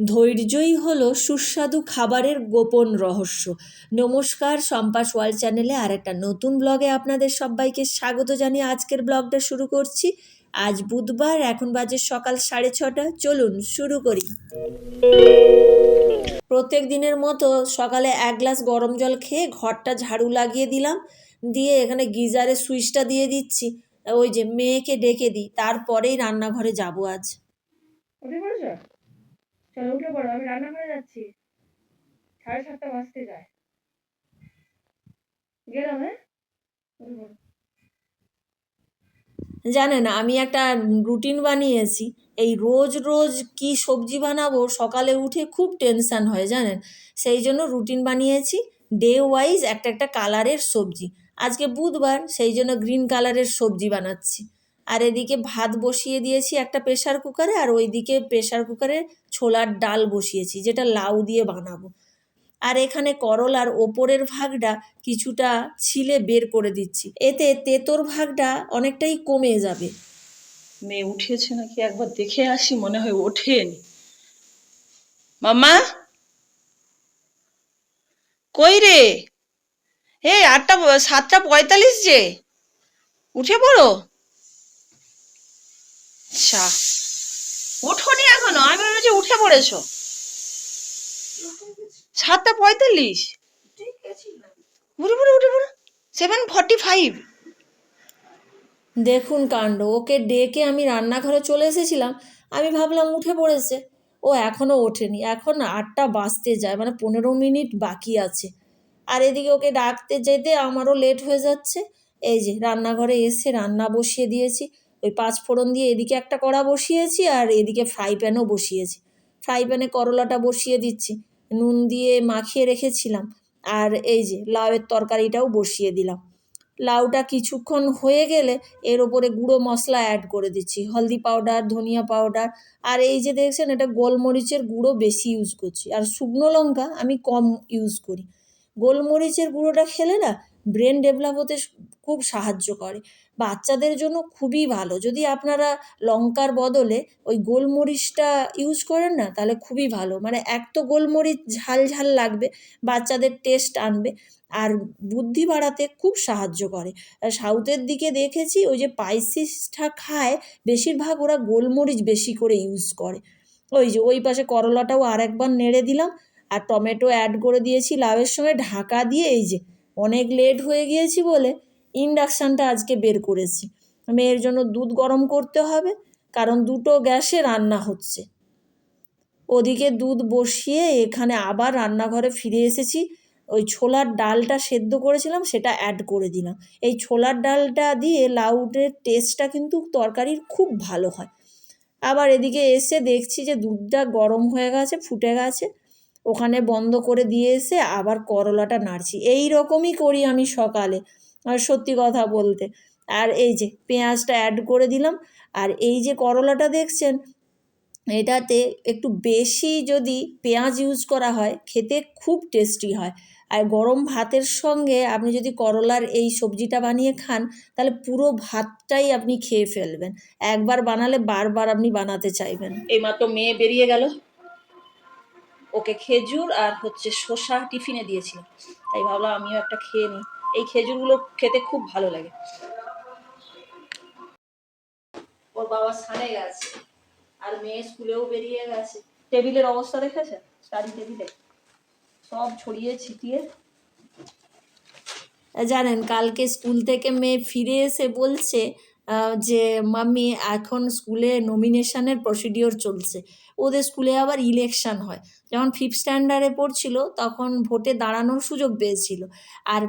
ধৈর্যই হলো সুস্বাদু খাবারের গোপন রহস্য। নমস্কার সম্পাস ওয়ার্ল্ড চ্যানেলে আর একটা নতুন ব্লগে আপনাদের সবাইকে স্বাগত জানিয়ে আজকের ব্লগটা শুরু করছি। আজ বুধবার, এখন বাজে সকাল সাড়ে ছটা। চলুন শুরু করি। প্রত্যেক দিনের মতো সকালে এক গ্লাস গরম জল খেয়ে ঘরটা ঝাড়ু লাগিয়ে দিলাম। দিয়ে এখানে গিজারের সুইচটা দিয়ে দিচ্ছি। ওই যে মেয়েকে ডেকে দিই। তারপরেই রান্নাঘরে যাব আজ। চলো উঠে পড়ো, আমি রান্না করে যাচ্ছি। সাড়ে সাতটা বাজতে যায়। গেলাম হ্যাঁ? জানেন, আমি একটা রুটিন বানিয়েছি। এই রোজ রোজ কি সবজি বানাবো, সকালে উঠে খুব টেনশান হয়, জানেন? সেই জন্য রুটিন বানিয়েছি। ডে ওয়াইজ একটা একটা কালারের সবজি। আজকে বুধবার, সেই জন্য গ্রিন কালারের সবজি বানাচ্ছি। আর এদিকে ভাত বসিয়ে দিয়েছি একটা প্রেশার কুকারে আর ওইদিকে প্রেশার কুকারে ছোলার ডাল বসিয়েছি, যেটা লাউ দিয়ে বানাবো। আর এখানে করলার ওপরের ভাগটা কিছুটা ছিলে বের করে দিচ্ছি, এতে তেতোর ভাগটা অনেকটাই কমে যাবে। মেয়ে উঠেছে নাকি? একবার দেখে আসি, মনে হয় ওঠেনি। মাম্মা? কই রে? এই আটটা, সাতটা পঁয়তাল্লিশ যে? উঠে পড়ো। আচ্ছা। ওঠোনি এখনও? আমি ভেবেছি উঠে পড়েছো। সাতটা পঁয়তাল্লিশ? উঠে পড়ো উঠে পড়ো। সেভেন ফর্টি ফাইভ দেখুন কাণ্ড, ওকে ডেকে আমি রান্নাঘরে চলে এসেছিলাম। আমি ভাবলাম উঠে পড়েছে। ও এখনও ওঠেনি। এখন আটটা বাজতে যায় মানে পনেরো মিনিট বাকি আছে। আর এদিকে ওকে ডাকতে যেতে আমারও লেট হয়ে যাচ্ছে। এই যে, রান্নাঘরে এসে রান্না বসিয়ে দিয়েছি। ওই পাঁচ ফোড়ন দিয়ে এদিকে একটা কড়া বসিয়েছি আর এদিকে ফ্রাই প্যানও বসিয়েছি। ফ্রাই প্যানে করলাটা বসিয়ে দিচ্ছি। নুন দিয়ে মাখিয়ে রেখেছিলাম আর এই যে লাউয়ের তরকারিটাও বসিয়ে দিলাম। লাউটা কিছুক্ষণ হয়ে গেলে এর ওপরে গুঁড়ো মশলা অ্যাড করে দিচ্ছি। হলদি পাউডার ধনিয়া পাউডার আর এই যে দেখছেন এটা গোলমরিচের গুঁড়ো বেশি ইউজ করছি। আর শুকনো লঙ্কা আমি কম ইউজ করি। গোলমরিচের গুঁড়োটা খেলে না ব্রেন ডেভেলপ হতে খুব সাহায্য করে। বাচ্চাদের জন্য খুবই ভালো। যদি আপনারা লঙ্কার বদলে ওই গোলমরিচটা ইউজ করেন না, তাহলে খুবই ভালো। মানে এক তো গোলমরিচ ঝাল ঝাল লাগবে, বাচ্চাদের টেস্ট আনবে, আর বুদ্ধি বাড়াতে খুব সাহায্য করে। সাউথের দিকে দেখেছি, ওই যে পাইসিসটা খায়, বেশিরভাগ ওরা গোলমরিচ বেশি করে ইউজ করে। ওই যে ওই পাশে করলাটাও আর একবার নেড়ে দিলাম, আর টমেটো অ্যাড করে দিয়েছি লাউয়ের সঙ্গে, ঢাকা দিয়ে এই যে অনেক লেট হয়ে গিয়েছি বলে ইন্ডাকশানটা আজকে বের করেছি। মেয়ের জন্য দুধ গরম করতে হবে, কারণ দুটো গ্যাসে রান্না হচ্ছে। ওদিকে দুধ বসিয়ে এখানে আবার রান্নাঘরে ফিরে এসেছি। ওই ছোলার ডালটা সেদ্ধ করেছিলাম, সেটা অ্যাড করে দিলাম। এই ছোলার ডালটা দিয়ে লাউটের টেস্টটা কিন্তু তরকারির খুব ভালো হয়। আবার এদিকে এসে দেখছি যে দুধটা গরম হয়ে গেছে, ফুটে গেছে। ওখানে বন্ধ করে দিয়ে এসে আবার করলাটা নাড়ছি। এই রকমই করি আমি সকালে। সত্যি কথা বলতে। আর এই যে পেঁয়াজটা অ্যাড করে দিলাম, আর এই যে করলাটা দেখছেন, এটাতে একটু বেশি যদি পেঁয়াজ ইউজ করা হয়, খেতে খুব টেস্টি হয়। আর গরম ভাতের সঙ্গে আপনি যদি করলার এই সবজিটা বানিয়ে খান, তাহলে পুরো ভাতটাই আপনি খেয়ে ফেলবেন। একবার বানালে বারবার আপনি বানাতে চাইবেন। এইমাত্র মেয়ে বেরিয়ে গেল। ওকে খেজুর আর হচ্ছে শসা টিফিনে দিয়েছিলাম। তাই ভাবলাম আমিও একটা খেয়ে নিই। এই খেজুরগুলো খেতে খুব ভালো লাগে। ওর বাবা সানে গেছে, আর মেয়ে স্কুলেও বেরিয়ে গেছে। টেবিলের অবস্থা দেখেছে? স্টাডি টেবিলে। সব ছড়িয়ে ছিটিয়ে। জানেন, কালকে স্কুল থেকে মেয়ে ফিরে এসে বলছে যে মাম্মি, এখন স্কুলে নমিনেশনের প্রসিডিওর চলছে। ওদের স্কুলে আবার ইলেকশন হয়। যখন ফিফথ স্ট্যান্ডার্ডে পড়ছিল, তখন ভোটে দাঁড়ানোর সুযোগ পেয়েছিল। আর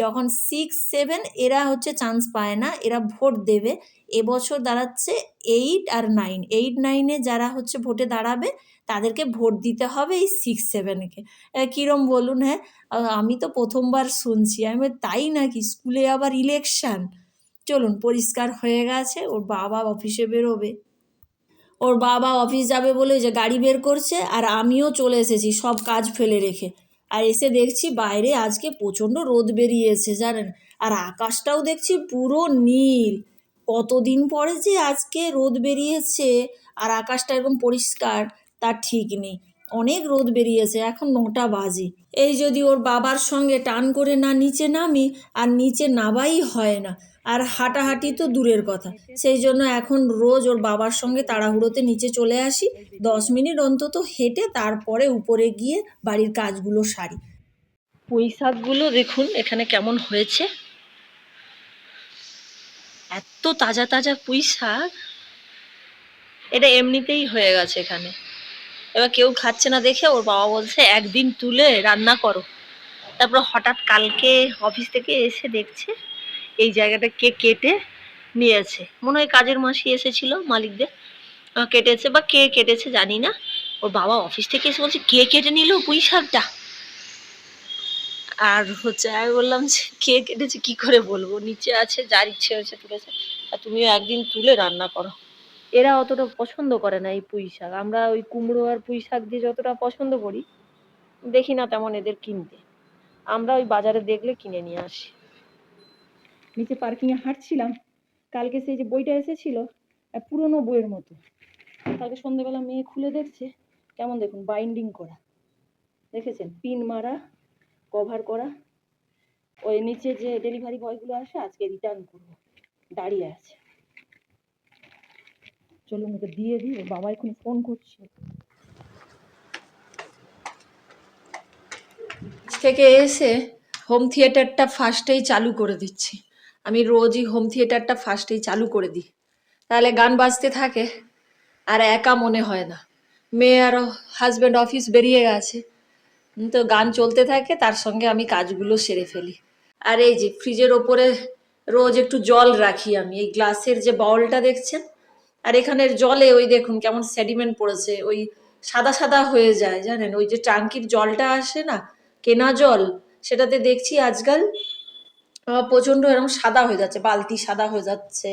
যখন সিক্স সেভেন এরা হচ্ছে চান্স পায় না, এরা ভোট দেবে। এবছর দাঁড়াচ্ছে এইট আর নাইন এইট নাইনে যারা হচ্ছে ভোটে দাঁড়াবে, তাদেরকে ভোট দিতে হবে এই সিক্স সেভেনকে কীরম বলুন হ্যাঁ? আমি তো প্রথমবার শুনছি। আমি তাই নাকি? স্কুলে আবার ইলেকশন চলুন, পরিষ্কার হয়ে গেছে, ওর বাবা অফিসে বেরোবে। ওর বাবা অফিস যাবে বলে যে গাড়ি বের করছে, আর আমিও চলে এসেছি, সব কাজ ফেলে রেখে। আর এসে দেখছি বাইরে আজকে প্রচণ্ড রোদ বেরিয়েছে, জানেন? আর আকাশটাও দেখছি পুরো নীল। কতদিন পরে যে আজকে রোদ বেরিয়েছে, আর আকাশটা এরকম পরিষ্কার, তার ঠিক নেই। অনেক রোদ বেরিয়েছে, এখন নটা বাজে। এই যদি ওর বাবার সঙ্গে টান করে না, নিচে নামি, আর নিচে নামাই হয় না আর হাঁটাহাঁটি তো দূরের কথা। সেই জন্য এখন রোজ ওর বাবার সঙ্গে তাড়াহুড়োতে নিচে চলে আসি। দশ মিনিট অন্তত হেঁটে তারপরে উপরে গিয়ে বাড়ির কাজগুলো সারি। পুঁই শাকগুলো দেখুন এখানে কেমন হয়েছে। এত তাজা তাজা পুঁই শাক। এটা এমনিতেই হয়ে গেছে এখানে। এবার কেউ খাচ্ছে না দেখে ওর বাবা বলছে, একদিন তুলে রান্না করো। তারপর হঠাৎ কালকে অফিস থেকে এসে দেখছে এই জায়গাটা কে কেটে নিয়েছে। মনে হয় কাজের মাসি এসেছিল, মালিকদের কেটেছে বা কে কেটেছে জানি না। ওর বাবা অফিস থেকে এসে বলছে, কে কেটে নিল পুঁই শাকটা? আর হচ্ছে আমি বললাম যে, কে কেটেছে কি করে বলব? নিচে আছে, যার ইচ্ছে হয়েছে তুলেছে। আর তুমিও একদিন তুলে রান্না করো। এরা অতটা পছন্দ করে না এই পুঁই শাক। আমরা ওই কুমড়ো আর পুঁই শাক দিয়ে যতটা পছন্দ করি, দেখি না তেমন এদের কিনতে। আমরা ওই বাজারে দেখলে কিনে নিয়ে আসি। নিচে পার্কিং এ হাঁটছিলাম। কালকে সেই যে বইটা এসেছিল পুরোনো বইয়ের মতো। কালকে সন্ধ্যেবেলা মেয়ে খুলে দেখছে, কেমন দেখুন বাইন্ডিং করা। দেখেছেন? পিন মারা কভার করা। ওই নিচে যে ডেলিভারি বয়গুলো আসে, আজকে রিটার্ন করব। দাঁড়িয়ে আছে। চলুন ওকে দিয়ে দিই, ওর বাবা এখন ফোন করছে। থেকে এসে হোম থিয়েটারটা ফার্স্টেই চালু করে দিচ্ছি। আমি রোজই হোম থিয়েটারটা ফার্স্টেই চালু করে দিই। তাহলে গান বাজতে থাকে, আর একা মনে হয় না। মেয়ে আর হাজব্যান্ড অফিস বেরিয়ে গেছে। তো গান চলতে থাকে, তার সঙ্গে আমি কাজগুলো সেরে ফেলি। আর এই যে ফ্রিজের ওপরে রোজ একটু জল রাখি আমি, এই গ্লাসের যে বাউলটা দেখছেন? আর এখানের জলে ওই দেখুন কেমন সেডিমেন্ট পড়েছে, ওই সাদা সাদা হয়ে যায়, জানেন? ওই যে টাঙ্কির জলটা আসে না, কেনা জল, সেটাতে দেখছি আজকাল প্রচণ্ড এরকম সাদা হয়ে যাচ্ছে, বালতি সাদা হয়ে যাচ্ছে।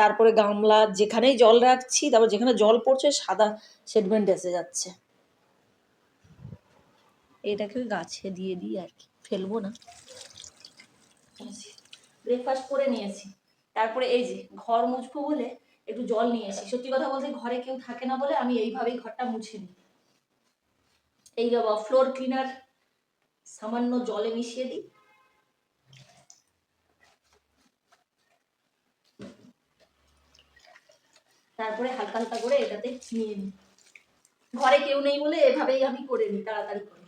তারপরে গামলা, যেখানেই জল রাখছি, তারপর যেখানে জল পড়ছে, সাদা সেডমেন্ট এসে যাচ্ছে। এটাকে গাছে দিয়ে দিই আর কি, ফেলব না। ব্রেকফাস্ট করে নিয়েছি। তারপরে এই যে ঘর মুছবো বলে একটু জল নিয়েছি সত্যি কথা বলতে ঘরে কেউ থাকে না বলে আমি এইভাবেই ঘরটা মুছে নিই। এই ফ্লোর ক্লিনার সামান্য জলে মিশিয়ে দিই। তারপরে হালকা হালকা করে এটাতে নিয়ে নিই। ঘরে কেউ নেই বলে এভাবেই আমি করে নিই তাড়াতাড়ি করে।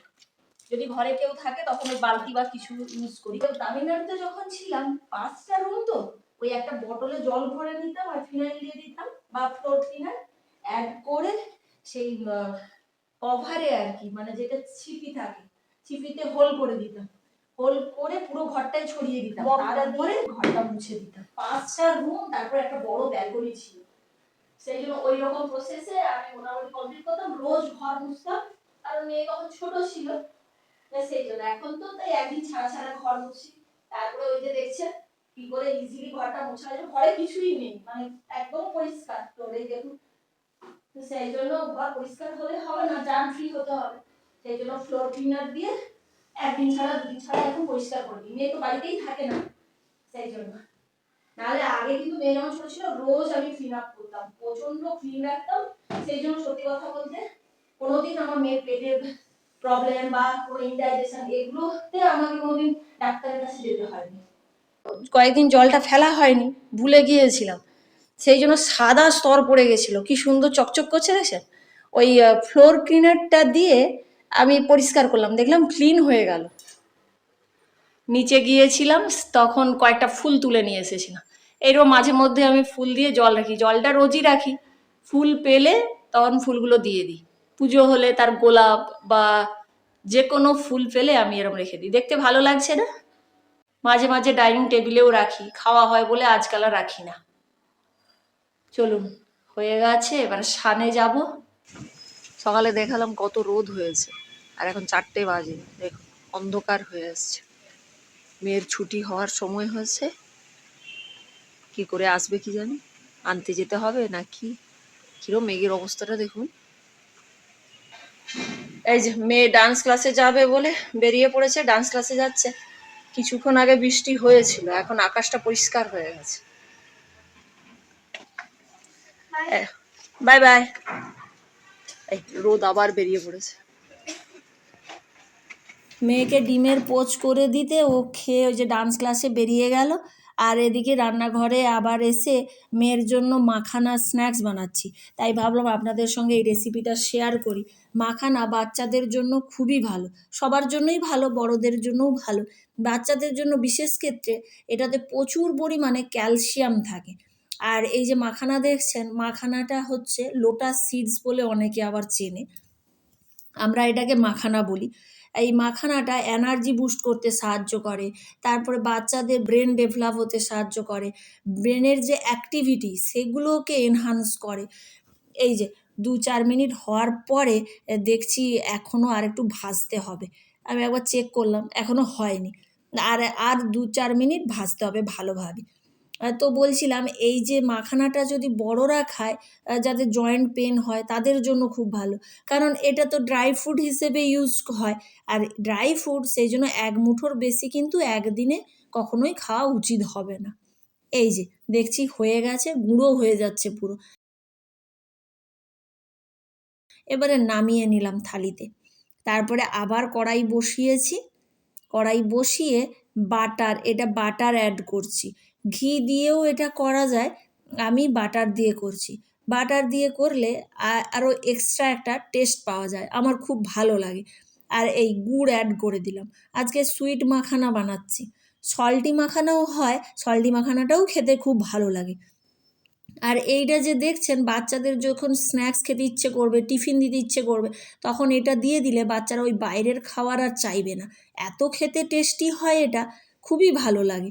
যদি ঘরে কেউ থাকে তখন ওই বালতি বা কিছু ইউজ করি। তো তামিলনাড়ুতে যখন ছিলাম পাঁচটা রুম তো ওই একটা বটলে জল ভরে নিতাম আর ফিনাইল দিয়ে দিতাম বা ফ্লোর ক্লিনার অ্যাড করে সেই কভারে আর কি মানে যেটা ছিপি থাকে ছিপিতে হোল করে দিতাম। হোল করে পুরো ঘরটাই ছড়িয়ে দিতাম। তারপরে ঘরটা মুছে দিতাম। পাঁচটা রুম তারপর একটা বড় ব্যালকনি ছিল। সেই জন্য ওই রকম প্রসেসে আমি মোটামুটি কমপ্লিট করতাম। রোজ ঘর মুছতাম। আর মেয়ে তখন ছোট ছিল সেই জন্য। এখন তো তাই একদিন ছাড়া ছাড়া ঘর মুছি। তারপরে ওই যে দেখছেন, কি করে ইজিলি ঘরটা মোছা যায়। ঘরে কিছুই নেই মানে একদম পরিষ্কার। তো এই দেখুন সেই জন্য ঘর পরিষ্কার হলে হবে না জার্ম ফ্রি হতে হবে। সেই জন্য ফ্লোর ক্লিনার দিয়ে একদিন ছাড়া, দুদিন ছাড়া এখন পরিষ্কার করে মেয়ে তো বাড়িতেই থাকে না, সেই জন্য। নাহলে আগে কিন্তু মেয়ে যখন ছোট ছিল রোজ আমি ক্লিন আপ করতাম। প্রচণ্ড ক্লিন রাখতাম, সেই জন্য সত্যি কথা বলতে কোনোদিন আমার মেয়ের পেটের প্রবলেম বা কোনো ইনডাইজেশন এগুলোতে আমাকে কোনোদিন ডাক্তারের কাছে যেতে হয়নি। কয়েকদিন জলটা ফেলা হয়নি, ভুলে গিয়েছিলাম। সেই জন্য সাদা স্তর পড়ে গেছিল। কি সুন্দর চকচক করছে দেখছেন? ওই ফ্লোর ক্লিনারটা দিয়ে আমি পরিষ্কার করলাম। দেখলাম ক্লিন হয়ে গেল। নিচে গিয়েছিলাম তখন কয়েকটা ফুল তুলে নিয়ে এসেছিলাম। এরও মাঝে মধ্যে আমি ফুল দিয়ে জল রাখি। জলটা রোজই রাখি। ফুল পেলে তখন ফুলগুলো দিয়ে দিই। পুজো হলে তার গোলাপ বা যে কোনো ফুল পেলে আমি এরকম রেখে দিই। দেখতে ভালো লাগছে না? মাঝে মাঝে ডাইনিং টেবিলেও রাখি। খাওয়া হয় বলে আজকাল আর রাখি না। চলুন, হয়ে গেছে। এবার সানে যাব। সকালে দেখালাম কত রোদ হয়েছে। আর এখন চারটে বাজে। দেখুন অন্ধকার হয়ে আসছে। মেয়ের ছুটি হওয়ার সময় হয়েছে। কি করে আসবে কি জানি? আনতে যেতে হবে না কি কিরম মেঘের অবস্থাটা দেখুন। এই যে মেয়ে ডান্স ক্লাসে যাবে বলে বেরিয়ে পড়েছে ডান্স ক্লাসে যাচ্ছে। কিছুক্ষণ আগে বৃষ্টি হয়েছিল এখন আকাশটা পরিষ্কার হয়ে গেছে। বাই বাই রোদ আবার বেরিয়ে পড়েছে। মেয়েকে ডিমের পোচ করে দিতে ও খেয়ে ওই যে ডান্স ক্লাসে বেরিয়ে গেল। আর এদিকে রান্নাঘরে আবার এসে মেয়ের জন্য মাখানা স্ন্যাক্স বানাচ্ছি। তাই ভাবলাম আপনাদের সঙ্গে এই রেসিপিটা শেয়ার করি। মাখানা বাচ্চাদের জন্য খুবই ভালো। সবার জন্যই ভালো, বড়দের জন্যও ভালো। বাচ্চাদের জন্য বিশেষ ক্ষেত্রে এটাতে প্রচুর পরিমাণে ক্যালসিয়াম থাকে। আর এই যে মাখানা দেখছেন, মাখানাটা হচ্ছে লোটাস সিডস বলে অনেকে আবার চেনে। আমরা এটাকে মাখানা বলি। এই মাখানাটা এনার্জি বুস্ট করতে সাহায্য করে। তারপরে বাচ্চাদের ব্রেন ডেভেলপ হতে সাহায্য করে। ব্রেনের যে অ্যাক্টিভিটি সেগুলোকে এনহান্স করে। এই যে দু চার মিনিট হওয়ার পরে দেখছি এখনও আর একটু ভাজতে হবে। আমি একবার চেক করলাম এখনও হয়নি। আর আর দু চার মিনিট ভাজতে হবে ভালোভাবে। তো বলছিলাম এই যে মাখানাটা যদি বড়রা খায় যাদের জয়েন্ট পেন হয়, তাদের জন্য খুব ভালো। কারণ এটা তো ড্রাই ফ্রুট হিসেবে ইউজ হয়। আর ড্রাই ফ্রুট সেই জন্য এক মুঠোর বেশি কিন্তু একদিনে কখনোই খাওয়া উচিত হবে না। এই যে, দেখছি হয়ে গেছে, গুঁড়ো হয়ে যাচ্ছে পুরো। এবারে নামিয়ে নিলাম থালিতে। তারপরে আবার কড়াই বসিয়েছি। কড়াই বসিয়ে বাটার, এটা বাটার অ্যাড করছি। ঘি দিয়েও এটা করা যায়, আমি বাটার দিয়ে করছি। বাটার দিয়ে করলে আরও এক্সট্রা একটা টেস্ট পাওয়া যায়, আমার খুব ভালো লাগে। আর এই গুড় অ্যাড করে দিলাম। আজকে সুইট মাখানা বানাচ্ছি। সল্টি মাখানাও হয় সল্টি মাখানাটাও খেতে খুব ভালো লাগে। আর এইটা যে দেখছেন, বাচ্চাদের যখন স্ন্যাক্স খেতে ইচ্ছে করবে, টিফিন দিতে ইচ্ছে করবে, তখন এটা দিয়ে দিলে বাচ্চারা ওই বাইরের খাবার আর চাইবে না। এত খেতে টেস্টি হয় এটা, খুবই ভালো লাগে।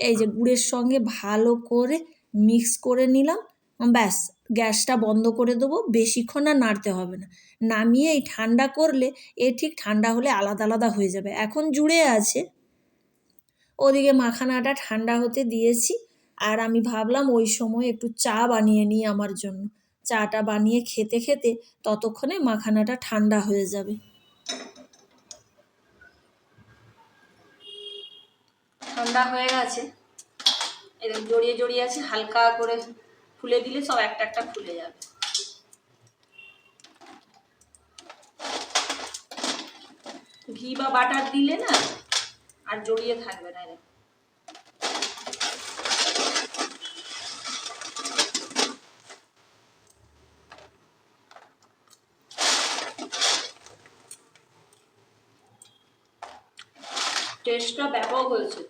এই যে গুড়ের সঙ্গে ভালো করে মিক্স করে নিলাম। ব্যাস, গ্যাসটা বন্ধ করে দেবো, বেশিক্ষণ আর নাড়তে হবে না। নামিয়ে এই ঠান্ডা করলে এ ঠিক ঠান্ডা হলে আলাদা আলাদা হয়ে যাবে। এখন জুড়ে আছে। ওদিকে মাখানাটা ঠান্ডা হতে দিয়েছি। আর আমি ভাবলাম ওই সময় একটু চা বানিয়ে নিই আমার জন্য। চাটা বানিয়ে খেতে খেতে ততক্ষণে মাখানাটা ঠান্ডা হয়ে যাবে। ঠান্ডা হয়ে গেছে। এরকম জড়িয়ে জড়িয়ে আছে, হালকা করে খুলে দিলে সব একটা একটা খুলে যাবে। ঘি বা বাটার দিলে না আর জড়িয়ে থাকবে না এরকম। টেস্টটা ব্যাপক হয়েছে।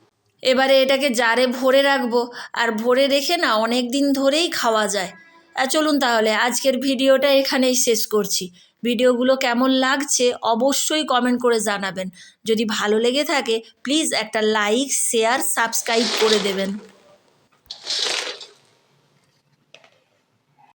এবারে এটাকে জারে ভরে রাখব। আর ভরে রেখে না অনেক দিন ধরেই খাওয়া যায়। চলুন তাহলে, আজকের ভিডিওটা এখানেই শেষ করছি। ভিডিওগুলো কেমন লাগছে অবশ্যই কমেন্ট করে জানাবেন। যদি ভালো লেগে থাকে প্লিজ একটা লাইক শেয়ার সাবস্ক্রাইব করে দেবেন।